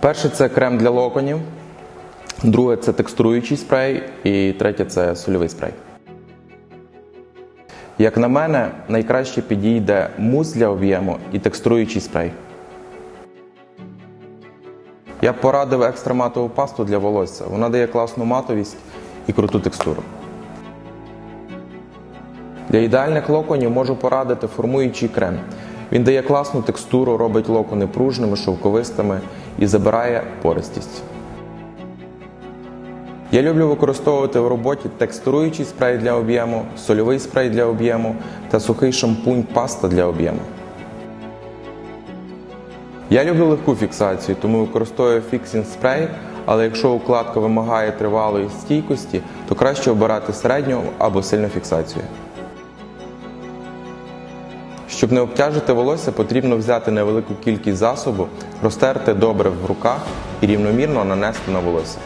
Перше це крем для локонів, друге це текстуруючий спрей, і третє це сольовий спрей. Як на мене, найкраще підійде мус для об'єму і текстуруючий спрей. Я порадив екстра матову пасту для волосся. Вона дає класну матовість і круту текстуру. Для ідеальних локонів можу порадити формуючий крем. Він дає класну текстуру, робить локони пружними, шовковистими і забирає пористість. Я люблю використовувати в роботі текстуруючий спрей для об'єму, сольовий спрей для об'єму та сухий шампунь паста для об'єму. Я люблю легку фіксацію, тому використовую фіксінг спрей, але якщо укладка вимагає тривалої стійкості, то краще обирати середню або сильну фіксацію. Щоб не обтяжити волосся, потрібно взяти невелику кількість засобу, розтерти добре в руках і рівномірно нанести на волосся.